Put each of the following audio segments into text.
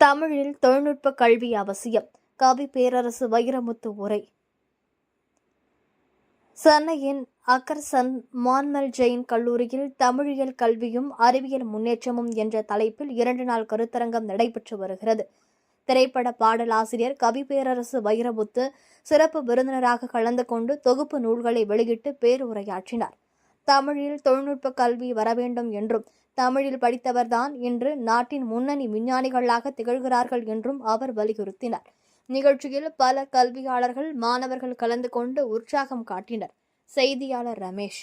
தமிழில் தொழில்நுட்ப கல்வி அவசியம். கவி பேரரசு வைரமுத்து உரை. சென்னையின் அக்கர்சன் மான்மல் ஜெயின் கல்லூரியில் தமிழியல் கல்வியும் அறிவியல் முன்னேற்றமும் என்ற தலைப்பில் இரண்டு நாள் கருத்தரங்கம் நடைபெற்று வருகிறது. திரைப்பட பாடலாசிரியர் கவி பேரரசு வைரமுத்து சிறப்பு விருந்தினராக கலந்து கொண்டு தொகுப்பு நூல்களை வெளியிட்டு பேருரையாற்றினார். தமிழில் தொழில்நுட்ப கல்வி வர வேண்டும் என்றும் தமிழில் படித்தவர்தான் இன்று நாட்டின் முன்னணி விஞ்ஞானிகளாக திகழ்கிறார்கள் என்றும் அவர் வலியுறுத்தினார். நிகழ்ச்சியில் பல கல்வியாளர்கள் மாணவர்கள் கலந்து கொண்டு உற்சாகம் காட்டினர். செய்தியாளர் ரமேஷ்.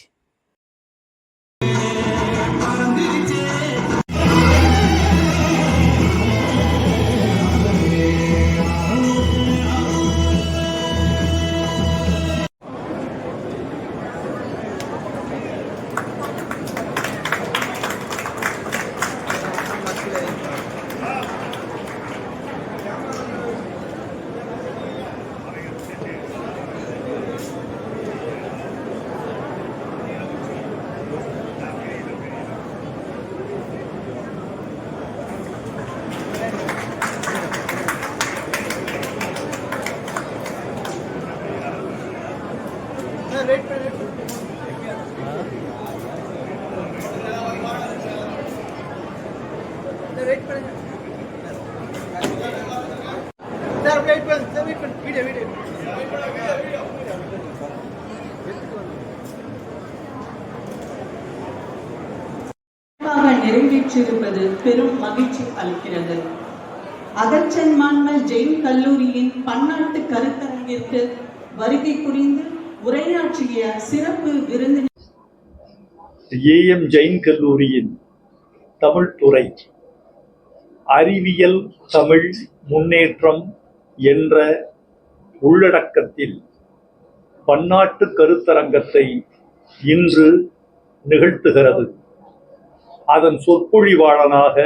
நிறைவேற்றிருப்பது பெரும் மகிழ்ச்சி அளிக்கிறது. அகச்சன்மான்மல் ஜெயின் கல்லூரியின் பன்னாட்டு கருத்தரங்கிற்கு வருகை புரிந்து உரையாற்றிய சிறப்பு விருந்தினர் ஏஎம் ஜெயின் கல்லூரியின் தமிழ் துறை அறிவியல் தமிழ் முன்னேற்றம் என்ற உள்ளடக்கத்தில் பன்னாட்டு கருத்தரங்கத்தை இன்று நிகழ்த்துகிறது. அதன் சொற்பொழிவாளனாக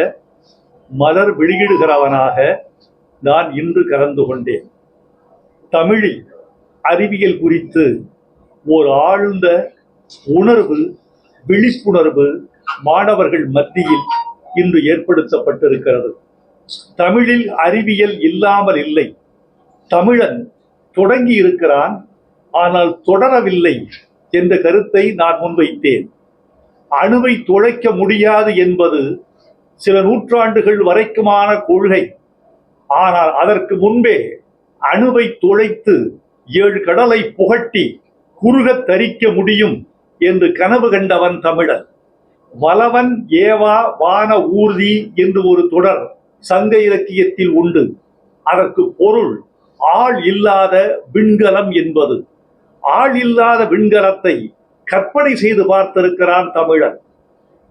மலர் வெளியிடுகிறவனாக நான் இன்று கலந்து கொண்டேன். தமிழில் அறிவியல் குறித்து ஒரு ஆழ்ந்த உணர்வு விழிப்புணர்வு மாணவர்கள் மத்தியில் இன்று ஏற்படுத்தப்பட்டிருக்கிறது. தமிழில் அறிவியல் இல்லாமல் இல்லை. தமிழன் தொடங்கி இருக்கிறான் ஆனால் தொடரவில்லை என்ற கருத்தை நான் முன்வைத்தேன். அணுவை துளைக்க முடியாது என்பது சில நூற்றாண்டுகள் வரைக்குமான கொள்கை. ஆனால் அதற்கு முன்பே அணுவை துளைத்து ஏழு கடலை புகட்டி குறுகத் தரிக்க முடியும் என்று கனவு கண்டவன் தமிழன் வலவன் ஏவா வான ஊர்தி என்று ஒரு தொடர் சங்க இலக்கியத்தில் உண்டு. அதற்கு பொருள் ஆள் இல்லாத விண்கலம் என்பது. ஆள் இல்லாத விண்கலத்தை கற்பனை செய்து பார்த்திருக்கிறான் தமிழன்.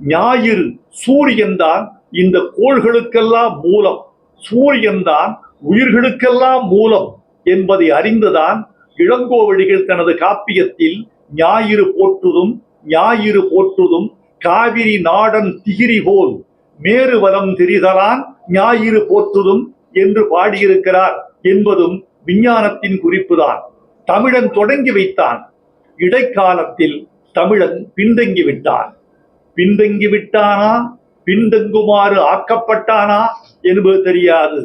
ஞாயிறு சூரியன்தான் இந்த கோள்களுக்கெல்லாம் மூலம் சூரியன்தான் உயிர்களுக்கெல்லாம் மூலம் என்பதை அறிந்துதான் இளங்கோவடிகள் தனது காப்பியத்தில் ஞாயிறு போற்றுதும் ஞாயிறு போற்றுதும் காவிரி நாடன் திகிரி போல் மேருவலம் திரிதலான் ஞாயிறு போற்றுதும் என்று பாடியிருக்கிறார் என்பதும் விஞ்ஞானத்தின் குறிப்புதான். தமிழன் தொடங்கி வைத்தான். இடைக்காலத்தில் தமிழன் பின்தங்கிவிட்டான். பின்தங்கிவிட்டானா? பின்தங்கி விட்டானா பின்தங்குமாறு ஆக்கப்பட்டானா என்பது தெரியாது.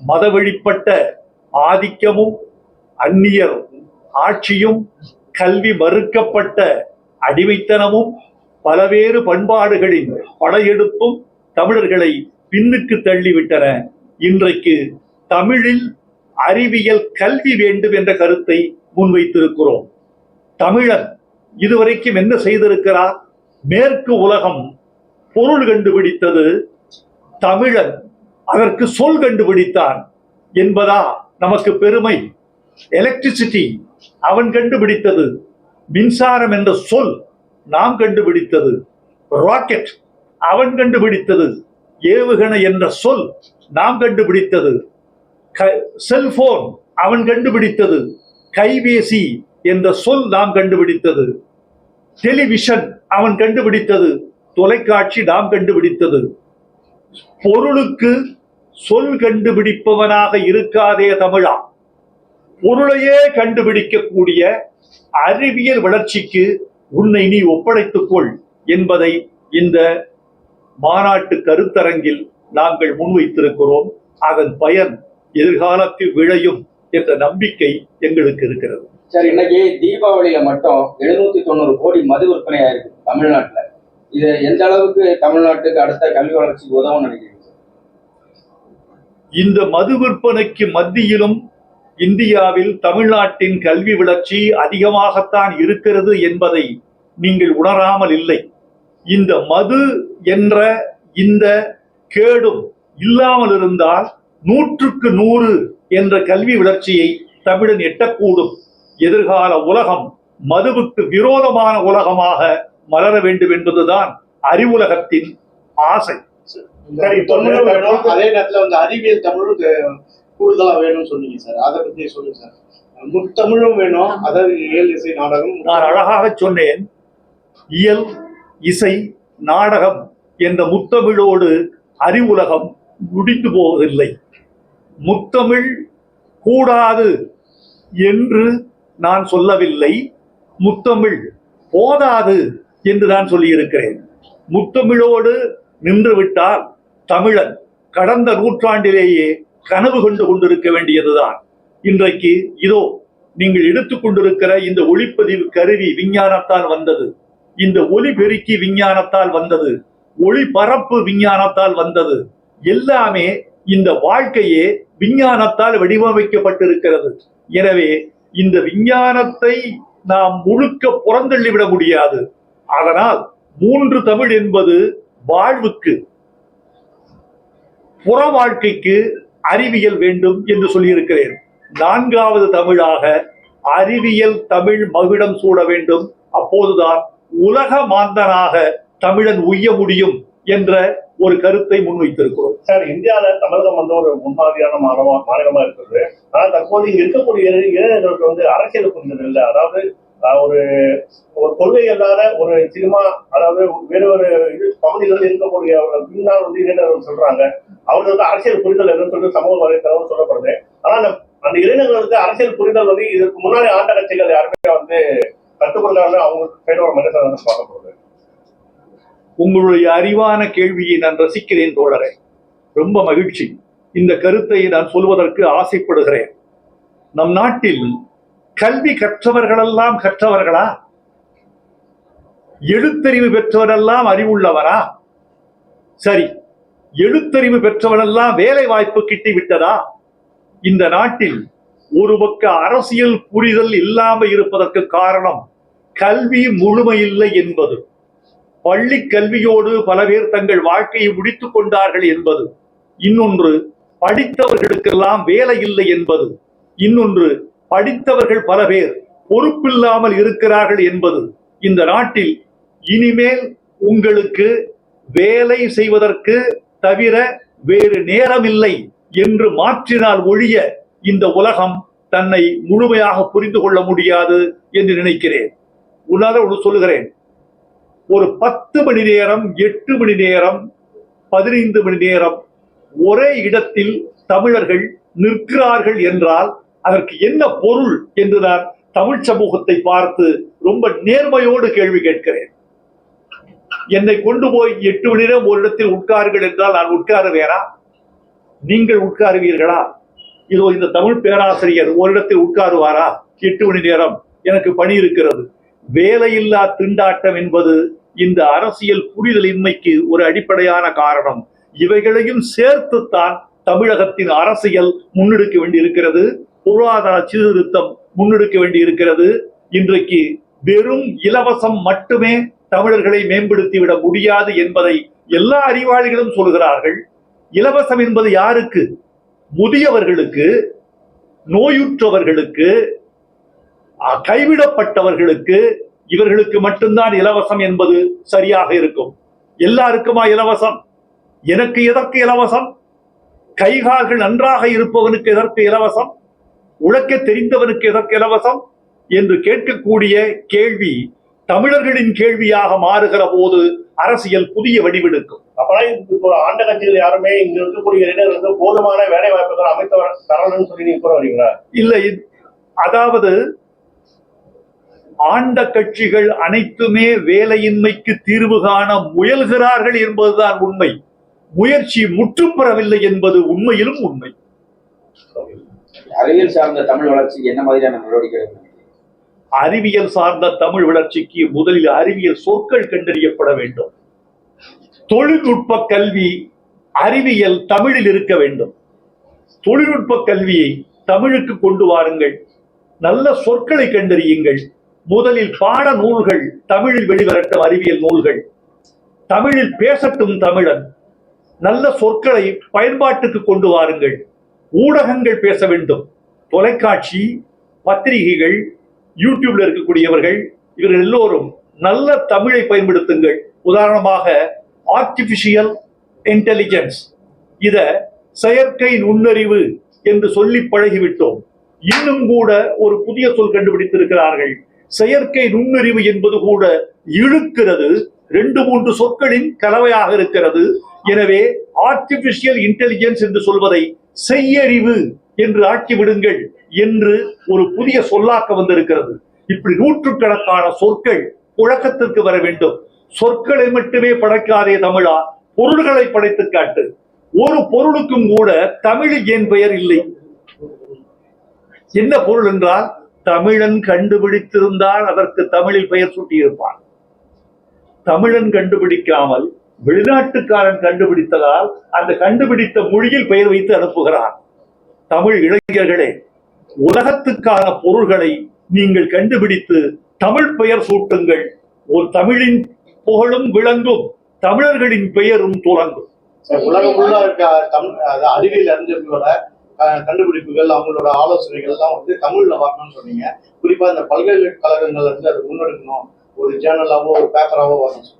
மத வழிப்பட்ட ஆதிக்கமும் அந்நியர் ஆட்சியும் கல்வி மறுக்கப்பட்ட அடிமைத்தனமும் பலவேறு பண்பாடுகளின் படையெடுப்பும் தமிழர்களை பின்னுக்கு தள்ளிவிட்டன. இன்றைக்கு தமிழில் அறிவியல் கல்வி வேண்டும் என்ற கருத்தை முன்வைத்திருக்கிறோம். தமிழன் இதுவரைக்கும் என்ன செய்திருக்கிறார்? மேற்கு உலகம் பொருள் கண்டுபிடித்தது தமிழன். அதற்கு சொல் கண்டுபிடித்தான் என்பதா நமக்கு பெருமை. எலக்ட்ரிசிட்டி அவன் கண்டுபிடித்தது. மின்சாரம் என்ற சொல் நாம் கண்டுபிடித்தது. ராக்கெட் அவன் கண்டுபிடித்தது. ஏவுகணை என்ற சொல் நாம் கண்டுபிடித்தது. செல்போன் அவன் கண்டுபிடித்தது. கைபேசி என்ற சொல் நாம் கண்டுபிடித்தது. டெலிவிஷன் அவன் கண்டுபிடித்தது. தொலைக்காட்சி நாம் கண்டுபிடித்தது. பொருளுக்கு சொல் கண்டுபிடிப்பவனாக இருக்காதே தமிழா. பொருளையே கண்டுபிடிக்கக்கூடிய அறிவியல் வளர்ச்சிக்கு உன்னை நீ ஒப்படைத்துக்கொள் என்பதை இந்த மாநாட்டு கருத்தரங்கில் நாங்கள் முன்வைத்திருக்கிறோம். அதன் பயன் எதிர்காலத்தில் விளையும் என்ற நம்பிக்கை எங்களுக்கு இருக்கிறது. சார் இன்னைக்கு தீபாவளியில மட்டும் எழுநூத்தி தொண்ணூறு கோடி மது விற்பனை ஆயிருக்கு தமிழ்நாட்டுல. இது எந்த அளவுக்கு தமிழ்நாட்டுக்கு அடுத்த கல்வி வளர்ச்சிக்கு உதவும் நினைக்கிறீங்க இந்த மது விற்பனைக்கு மத்தியிலும் இந்தியாவில் தமிழ்நாட்டின் கல்வி வளர்ச்சி அதிகமாகத்தான் இருக்கிறது என்பதை நீங்கள் உணராமல் இல்லை. இந்த மது என்ற இந்த கேடும் இல்லாமல் இருந்தால் நூற்றுக்கு நூறு என்ற கல்வி வளர்ச்சியை தமிழன் எட்டக்கூடும். எதிர்கால உலகம் மதுவுக்கு விரோதமான உலகமாக மலர வேண்டும் என்பதுதான் அறிவுலகத்தின் ஆசை. சரி வேணும். அதே நேரத்துல வந்து அறிவியல் தமிழும் தே- கூடுதலா வேணும்னு சொன்னீங்க சார். அதை பத்தி சொல்லுங்க சார்? முத்தமிழும் வேணும் அதாவது இயல் இசை நாடகம் நான் அழகாக சொன்னேன். இயல் இசை நாடகம் என்ற முத்தமிழோடு அறிவுலகம் முடித்து போவதில்லை. முத்தமிழ் கூடாது என்று நான் சொல்லவில்லை. முத்தமிழ் போதாது என்று நான் சொல்லியிருக்கிறேன். முத்தமிழோடு நின்றுவிட்டால் தமிழன் கடந்த நூற்றாண்டிலேயே கனவு கொண்டு கொண்டிருக்க வேண்டியதுதான். இன்றைக்கு இதோ நீங்கள் எடுத்துக்கொண்டிருக்கிற இந்த ஒளிப்பதிவு கருவி விஞ்ஞானத்தால் வந்தது. இந்த ஒலி பெருக்கி விஞ்ஞானத்தால் வந்தது. ஒளிபரப்பு விஞ்ஞானத்தால் வந்தது. எல்லாமே இந்த வாழ்க்கையே விஞ்ஞானத்தால் வடிவமைக்கப்பட்டிருக்கிறது. எனவே இந்த விஞ்ஞானத்தை நாம் முழுக்க புறந்தள்ளிவிட முடியாது. அதனால் மூன்று தமிழ் என்பது வாழ்வுக்கு புற வாழ்க்கைக்கு அறிவியல் வேண்டும் என்று சொல்லியிருக்கிறேன். நான்காவது தமிழாக அறிவியல் தமிழ் மகுடம் சூட வேண்டும். அப்போதுதான் உலக மாந்தனாக தமிழன் உய்ய முடியும் என்ற ஒரு கருத்தை முன்வைத்திருக்கிறோம். சார் இந்தியாவில் தமிழகம் வந்து ஒரு முன்மாதிரியான மாநிலமா இருக்கிறது. ஆனா தற்போது இங்க இருக்கக்கூடிய இளைஞர்களுக்கு வந்து அரசியல் புரிதல் இல்லை. அதாவது ஆஹ், ஒரு ஒரு கொள்கை இல்லாத ஒரு சினிமா அதாவது வேறு ஒரு இது பகுதிகளில் இருக்கக்கூடிய ஒரு பின்னால் வந்து இளைஞர்கள் சொல்றாங்க. அவர்களுக்கு அரசியல் புரிதல் என்னன்னு சொல்லி சமூக வலைத்தளம் சொல்லப்படுது. ஆனா அந்த அந்த இளைஞர்களுக்கு அரசியல் புரிதல் வந்து இதுக்கு முன்னாடி ஆண்ட கட்சிகள் யாருமே வந்து கற்றுக் அவங்களுக்கு சைடு ஒரு வந்து பார்க்கப்படுது. உங்களுடைய அறிவான கேள்வியை நான் ரசிக்கிறேன் தோழரை. ரொம்ப மகிழ்ச்சி. இந்த கருத்தை நான் சொல்வதற்கு ஆசைப்படுகிறேன். நம் நாட்டில் கல்வி கற்றவர்களெல்லாம் கற்றவர்களா? எழுத்தறிவு பெற்றவரெல்லாம் அறிவுள்ளவரா? சரி எழுத்தறிவு பெற்றவரெல்லாம் வேலை வாய்ப்பு கிட்டி விட்டதா இந்த நாட்டில் ஒரு பக்க அரசியல் புரிதல் இல்லாமல் இருப்பதற்கு காரணம் கல்வி முழுமையில்லை என்பது. பள்ளி கல்வியோடு பல பேர் தங்கள் வாழ்க்கையை முடித்துக் கொண்டார்கள் என்பது. இன்னொன்று படித்தவர்களுக்கெல்லாம் வேலை இல்லை என்பது. இன்னொன்று படித்தவர்கள் பல பேர் பொறுப்பில்லாமல் இருக்கிறார்கள் என்பது. இந்த நாட்டில் இனிமேல் உங்களுக்கு வேலை செய்வதற்கு தவிர வேறு நேரமில்லை என்று மாற்றினால் ஒழிய இந்த உலகம் தன்னை முழுமையாக புரிந்து கொள்ள முடியாது என்று நினைக்கிறேன். உன்னால ஒன்று சொல்லுகிறேன். ஒரு பத்து மணி நேரம் எட்டு மணி நேரம் பதினைந்து மணி நேரம் ஒரே இடத்தில் தமிழர்கள் நிற்கிறார்கள் என்றால் அதற்கு என்ன பொருள் என்று நான் தமிழ் சமூகத்தை பார்த்து ரொம்ப நேர்மையோடு கேள்வி கேட்கிறேன். என்னை கொண்டு போய் எட்டு மணி நேரம் ஒரு இடத்தில் உட்காருங்கள் என்றால் நான் உட்காருவேனா? நீங்கள் உட்காருவீர்களா? இதோ இந்த தமிழ் பேராசிரியர் ஒரு இடத்தில் உட்காருவாரா? எட்டு மணி நேரம் எனக்கு பணி இருக்கிறது. வேலையில்லா திண்டாட்டம் என்பது இந்த அரசியல் புரிதலின்மைக்கு ஒரு அடிப்படையான காரணம். இவைகளையும் சேர்த்துத்தான் தமிழகத்தின் அரசியல் முன்னெடுக்க வேண்டியிருக்கிறது. பொருளாதார சீர்திருத்தம் முன்னெடுக்க வேண்டியிருக்கிறது. இன்றைக்கு வெறும் இலவசம் மட்டுமே தமிழர்களை மேம்படுத்தி விட முடியாது என்பதை எல்லா அறிவாளிகளும் சொல்கிறார்கள். இலவசம் என்பது யாருக்கு? முதியவர்களுக்கு நோயுற்றவர்களுக்கு கைவிடப்பட்டவர்களுக்கு. இவர்களுக்கு மட்டும்தான் இலவசம் என்பது சரியாக இருக்கும். எல்லாருக்குமா இலவசம்? எனக்கு எதற்கு இலவசம்? கைகால்கள் நன்றாக இருப்பவனுக்கு எதற்கு இலவசம்? உழைக்க தெரிந்தவனுக்கு எதற்கு இலவசம்? என்று கேட்கக்கூடிய கேள்வி தமிழர்களின் கேள்வியாக மாறுகிற போது அரசியல் புதிய வடிவெடுக்கும். அப்பதான் ஆண்ட கட்சிகள் யாருமே இங்க இருக்கக்கூடிய இளைஞர்களுக்கு போதுமான வேலை வாய்ப்புகள் அமைத்து தரணும்னு சொல்லி நீங்க கூட வரீங்களா? இல்லை. அதாவது ஆண்ட கட்சிகள் அனைத்துமே வேலையின்மைக்கு தீர்வு காண முயல்கிறார்கள் என்பதுதான் உண்மை. முயற்சி முற்றும் பெறவில்லை என்பது உண்மையிலும் உண்மை. அறிவியல் சார்ந்த தமிழ் வளர்ச்சிக்கு என்ன மாதிரியான நடவடிக்கை அறிவியல் சார்ந்த தமிழ் வளர்ச்சிக்கு முதலில் அறிவியல் சொற்கள் கண்டறியப்பட வேண்டும். தொழில்நுட்ப கல்வி அறிவியல் தமிழில் இருக்க வேண்டும். தொழில்நுட்ப கல்வியை தமிழுக்கு கொண்டு வாருங்கள். நல்ல சொற்களை கண்டறியுங்கள். முதலில் பாட நூல்கள் தமிழில் வெளிவரட்டும் அறிவியல் நூல்கள். தமிழில் பேசட்டும் தமிழன். நல்ல சொற்களை பயன்பாட்டுக்கு கொண்டு வாருங்கள். ஊடகங்கள் பேச வேண்டும். தொலைக்காட்சி பத்திரிகைகள் யூடியூப்ல இருக்கக்கூடியவர்கள் இவர்கள் எல்லோரும் நல்ல தமிழை பயன்படுத்துங்கள். உதாரணமாக ஆர்டிபிஷியல் இன்டெலிஜென்ஸ் இத செயற்கை நுண்ணறிவு என்று சொல்லி பழகிவிட்டோம். இன்னும் கூட ஒரு புதிய சொல் கண்டுபிடித்திருக்கிறார்கள். செயற்கை நுண்ணறிவு என்பது கூட இழுக்கிறது. ரெண்டு மூன்று சொற்களின் கலவையாக இருக்கிறது. எனவே ஆர்டிபிஷியல் இன்டெலிஜென்ஸ் என்று சொல்வதை செய்யறிவு என்று ஆக்கி விடுங்கள் என்று ஒரு புதிய சொல்லாக்க வந்திருக்கிறது. இப்படி நூற்றுக்கணக்கான சொற்கள் புழக்கத்திற்கு வர வேண்டும். சொற்களை மட்டுமே படைக்காதே தமிழா பொருள்களை படைத்து காட்டு. ஒரு பொருளுக்கும் கூட தமிழில் என் பெயர் இல்லை? என்ன பொருள் என்றால் தமிழன் கண்டுபிடித்திருந்தால் அதற்கு தமிழில் பெயர் சூட்டியிருப்பான். தமிழன் கண்டுபிடிக்காமல் வெளிநாட்டுக்காரன் கண்டுபிடித்ததால் அந்த கண்டுபிடித்த மொழியில் பெயர் வைத்து அனுப்புகிறான். தமிழ் இளைஞர்களே உலகத்துக்கான பொருள்களை நீங்கள் கண்டுபிடித்து தமிழ் பெயர் சூட்டுங்கள். ஒரு தமிழின் புகழும் விளங்கும் தமிழர்களின் பெயரும் துலங்கும் சார், உலகம் ஃபுல்லா இருக்க? தமிழ் அறிவியல் அறிஞர்களோட கண்டுபிடிப்புகள் அவங்களோட ஆலோசனைகள் எல்லாம் வந்து தமிழ்ல வரணும்னு சொன்னீங்க. குறிப்பா இந்த பல்கலைக்கழகங்கள்ல இருந்து அதை முன்னெடுக்கணும். ஒரு ஜேர்னலாவோ ஒரு பேப்பராவோ வரணும்.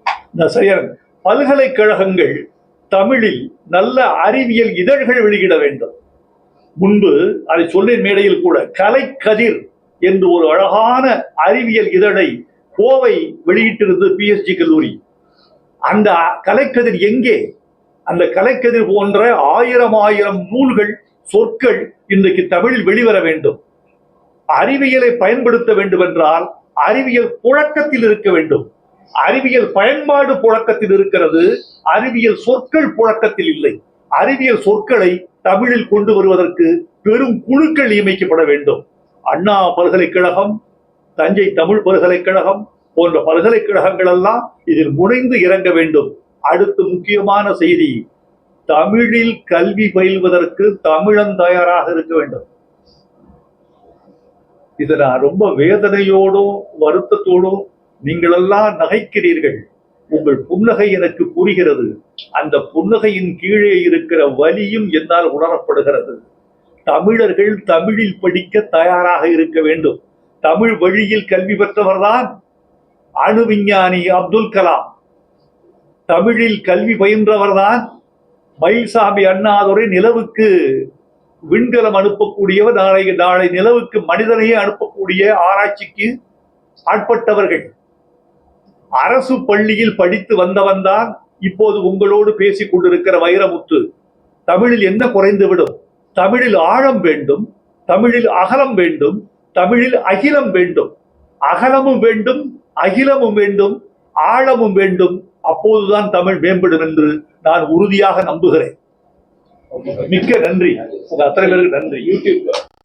நசையன் பல்கலைக்கழகங்கள் தமிழில் நல்ல அறிவியல் இதழ்கள் வெளியிட வேண்டும். முன்பு அதை சொல்லின் மேடையில் கூட கலைக்கதிர் என்று ஒரு அழகான அறிவியல் இதழை கோவை வெளியிட்டிருந்தது பிஎஸ்ஜி கல்லூரி. அந்த கலைக்கதிர் எங்கே? அந்த கலைக்கதிர் போன்ற ஆயிரம் ஆயிரம் நூல்கள் சொற்கள் இன்றைக்கு தமிழில் வெளிவர வேண்டும். அறிவியலை பயன்படுத்த வேண்டும் என்றால் அறிவியல் புழக்கத்தில் இருக்க வேண்டும். அறிவியல் பயன்பாடு புழக்கத்தில் இருக்கிறது அறிவியல் சொற்கள் புழக்கத்தில் இல்லை. அறிவியல் சொற்களை தமிழில் கொண்டு வருவதற்கு பெரும் குழுக்கள் நியமிக்கப்பட வேண்டும். அண்ணா பல்கலைக்கழகம் தஞ்சை தமிழ் பல்கலைக்கழகம் போன்ற பல்கலைக்கழகங்கள் எல்லாம் இதில் முனைந்து இறங்க வேண்டும். அடுத்து முக்கியமான செய்தி தமிழில் கல்வி பயில்வதற்கு தமிழன் தயாராக இருக்க வேண்டும். இதை நான் ரொம்ப வேதனையோடும் வருத்தத்தோடும் நீங்களெல்லாம் நகைக்கிறீர்கள். உங்கள் புன்னகை எனக்கு புரிகிறது. அந்த புன்னகையின் கீழே இருக்கிற வலியும் என்னால் உணரப்படுகிறது. தமிழர்கள் தமிழில் படிக்க தயாராக இருக்க வேண்டும். தமிழ் வழியில் கல்வி பெற்றவர்தான் அணு விஞ்ஞானி அப்துல் கலாம். தமிழில் கல்வி பயின்றவர்தான் மயில்சாமி அண்ணாதுரை நிலவுக்கு விண்கலம் அனுப்பக்கூடியவர். நாளை நாளை நிலவுக்கு மனிதனையே அனுப்பக்கூடிய ஆராய்ச்சிக்கு ஆட்பட்டவர்கள். அரசு பள்ளியில் படித்து வந்தவன் தான் இப்போது உங்களோடு பேசிக் கொண்டிருக்கிற வைரமுத்து. தமிழில் என்ன குறைந்துவிடும்? தமிழில் ஆழம் வேண்டும் தமிழில் அகலம் வேண்டும் தமிழில் அகிலம் வேண்டும். அகலமும் வேண்டும் அகிலமும் வேண்டும் ஆழமும் வேண்டும். அப்போதுதான் தமிழ் மேம்படும் என்று நான் உறுதியாக நம்புகிறேன். மிக்க நன்றி. அத்தனை பேருக்கு நன்றி. யூடியூப்